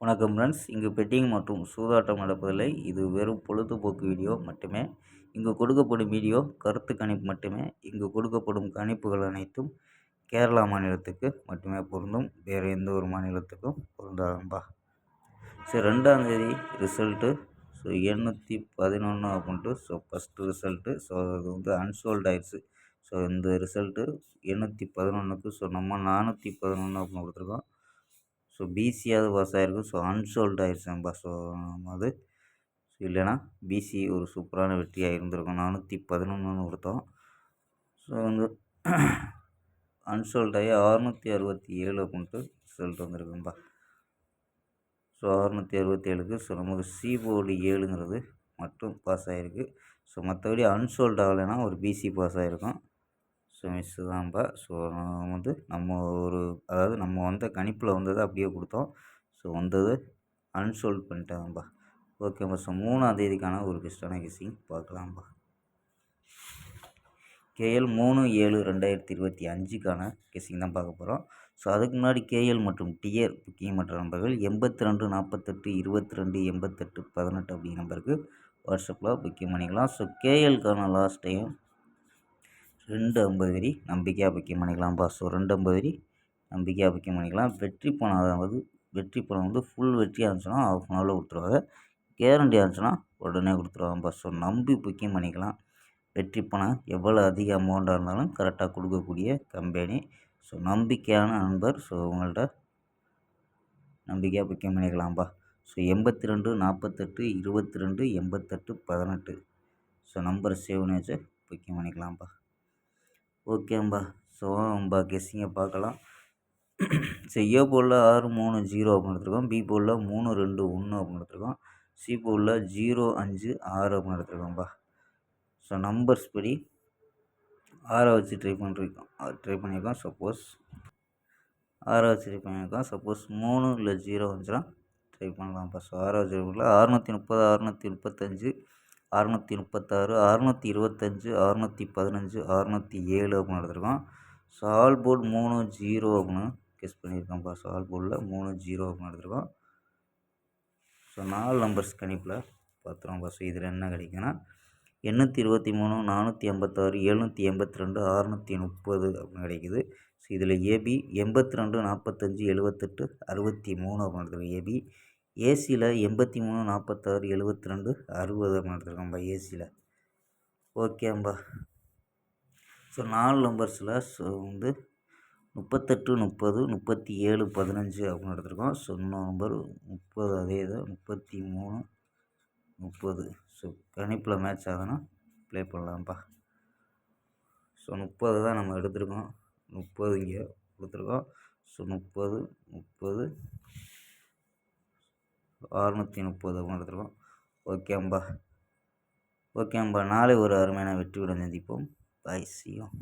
வணக்கம் ஃப்ரெண்ட்ஸ் இங்கு பெட்டிங் மற்றும் சூதாட்டம் நடப்பதில்லை. இது வெறும் பொழுதுபோக்கு வீடியோ மட்டுமே. இங்கு கொடுக்கப்படும் வீடியோ கருத்து கணிப்பு மட்டுமே. இங்கு கொடுக்கப்படும் கணிப்புகள் அனைத்தும் கேரளா மாநிலத்துக்கு மட்டுமே பொருந்தும். வேறு எந்த ஒரு மாநிலத்துக்கும் பொருந்தாதம்பா. சரி ரெண்டாந்தேதி ரிசல்ட்டு ஸோ எண்ணூற்றி பதினொன்று அப்படின்ட்டு ஸோ ஃபஸ்ட்டு ரிசல்ட்டு ஸோ அது வந்து அன்சோல்ட் ஆயிடுச்சு. ஸோ இந்த ரிசல்ட்டு எண்ணூற்றி பதினொன்றுக்கு ஸோ நம்ம நானூற்றி பதினொன்று அப்படின்னு கொடுத்துருக்கோம். ஸோ பிசியாவது பாஸ் ஆகிருக்கும் ஸோ அன்சோல்ட் ஆயிடுச்சுப்பா ஸோ அது இல்லைனா பிசி ஒரு சூப்பரான வெற்றியாக இருந்திருக்கும். நானூற்றி பதினொன்றுன்னு கொடுத்தோம். ஸோ வந்து அன்சோல்ட் ஆகி அறுநூற்றி அறுபத்தி ஏழு அப்படின்ட்டு ரிசல்ட் வந்திருக்கும்பா ஸோ அறுநூற்றி அறுபத்தி ஏழுக்கு ஸோ நமக்கு சி போர்டு ஏழுங்கிறது மட்டும் பாஸ் ஆகிருக்கு ஸோ மற்றபடி அன்சோல்ட் ஆகலைன்னா ஒரு பிசி பாஸ் ஆகிருக்கும் ஸோ மிஸ்ஸு தான்ப்பா ஸோ வந்து நம்ம ஒரு அதாவது வந்த கணிப்பில் வந்ததை அப்படியே கொடுத்தோம். ஸோ வந்தது அன்சோல்ட் பண்ணிட்டாங்கப்பா ஓகேப்பா ஸோ மூணாம் தேதிக்கான ஒரு பெஸ்ட்டான கெஸ்ஸிங் பார்க்கலாம்ப்பா கேஎல் மூணு ஏழு ரெண்டாயிரத்தி இருபத்தி அஞ்சுக்கான கெஸ்ஸிங் தான் பார்க்க போகிறோம் ஸோ அதுக்கு முன்னாடி கேஎல் மற்றும் டிஎர் புக்கிங் மற்ற நம்பர்கள் எண்பத்தி ரெண்டு நாற்பத்தெட்டு இருபத்தி ரெண்டு எண்பத்தெட்டு பதினெட்டு அப்படிங்கிற நம்பருக்கு வாட்ஸ்அப்பில் புக்கிங் பண்ணிக்கலாம். ஸோ கேஎல்க்கான லாஸ்ட் டைம் ரெண்டு ஐம்பது வரி நம்பிக்கையாக புக்கிங் பண்ணிக்கலாம்ப்பா ஸோ ரெண்டு ஐம்பது வரி நம்பிக்கையாக புக்கிங் பண்ணிக்கலாம் வெற்றி பணம் அதாவது வெற்றி பணம் வந்து ஃபுல் வெற்றியாக இருந்துச்சுன்னா ஆஃப் அன் ஹவரில் கொடுத்துருவாங்க கேரண்டியாக இருந்துச்சுன்னா உடனே கொடுத்துருவாங்கப்பா ஸோ நம்பி புக்கிங் பண்ணிக்கலாம் வெற்றி பணம் எவ்வளோ அதிக அமௌண்ட்டாக இருந்தாலும் கரெக்டாக கொடுக்கக்கூடிய கம்பெனி ஸோ நம்பிக்கையான நண்பர். ஸோ உங்கள்கிட்ட நம்பிக்கையாக புக்கிங் பண்ணிக்கலாம்ப்பா ஸோ எண்பத்தி ரெண்டு நாற்பத்தெட்டு இருபத்தி ரெண்டு எண்பத்தெட்டு பதினெட்டு. ஸோ நம்பரை சேவ் பண்ணி வச்சு புக்கிங் பண்ணிக்கலாம்ப்பா ஓகேம்பா ஸோ நம்ம கெஸ்ஸிங்கை பார்க்கலாம். ஸோ ஏ போலில் ஆறு மூணு ஜீரோ அப்படின்னு எடுத்துருக்கோம். பி போலில் மூணு ரெண்டு ஒன்று அப்படின்னு எடுத்துருக்கோம். சி போலில் ஜீரோ அஞ்சு ஆறு அப்படின்னு எடுத்துருக்கோம்ப்பா ஸோ நம்பர்ஸ் படி ஆறை வச்சு ட்ரை பண்ணிருக்கோம். ட்ரை பண்ணியிருக்கோம் சப்போஸ் ஆறை வச்சு ட்ரை பண்ணியிருக்கோம் சப்போஸ் மூணு இல்லை ஜீரோ வந்துச்சுன்னா ட்ரை பண்ணலாம்ப்பா ஸோ ஆறை வச்சு அறுநூற்றி முப்பது அறுநூற்றி முப்பத்தஞ்சு அறநூற்றி முப்பத்தாறு அறநூற்றி இருபத்தஞ்சி அறநூற்றி பதினஞ்சு அறநூற்றி ஏழு அப்படின்னு எடுத்துருக்கோம். சால் போர்டு மூணு ஜீரோ அப்படின்னு கெஸ் பண்ணியிருக்கோம்ப்பா சால் போர்டில் மூணு ஜீரோ எடுத்துருக்கோம். ஸோ நாலு நம்பர்ஸ் கணிப்பில் பார்த்துருவோம்ப்பா ஸோ இதில் என்ன கிடைக்குன்னா எண்ணூற்றி இருபத்தி மூணு நானூற்றி ஐம்பத்தாறு எழுநூற்றி எண்பத்தி ரெண்டு அறநூற்றி முப்பது அப்படின்னு கிடைக்குது. ஸோ இதில் ஏபி எண்பத்தி ரெண்டு நாற்பத்தஞ்சு எழுபத்தெட்டு அறுபத்தி மூணு அப்படின்னு எடுத்துருக்கோம். ஏபி ஏசியில் எண்பத்தி மூணு நாற்பத்தாறு எழுபத்தி ரெண்டு அறுபது அப்படின்னு எடுத்துருக்கோம்ப்பா ஏசியில் ஓகேம்பா ஸோ நாலு நம்பர்ஸில் ஸோ வந்து முப்பத்தெட்டு முப்பது முப்பத்தி ஏழு பதினஞ்சு அப்படின்னு எடுத்துருக்கோம். ஸோ நம்பர் முப்பது அதே தான் முப்பத்தி மூணு முப்பது. ஸோ கணிப்பில் மேட்ச் ஆகுதுன்னா ப்ளே பண்ணலாம்ப்பா. ஸோ முப்பது தான் நம்ம எடுத்திருக்கோம். முப்பது இங்கே கொடுத்துருக்கோம். ஸோ முப்பது முப்பது. அறுநூற்றி முப்பது அப்படின்னு எடுத்துருக்கோம். ஓகேம்பா ஓகேம்பா நாளை ஒரு அருமையான வெற்றியுடன் சந்திப்போம். பாய் சியும்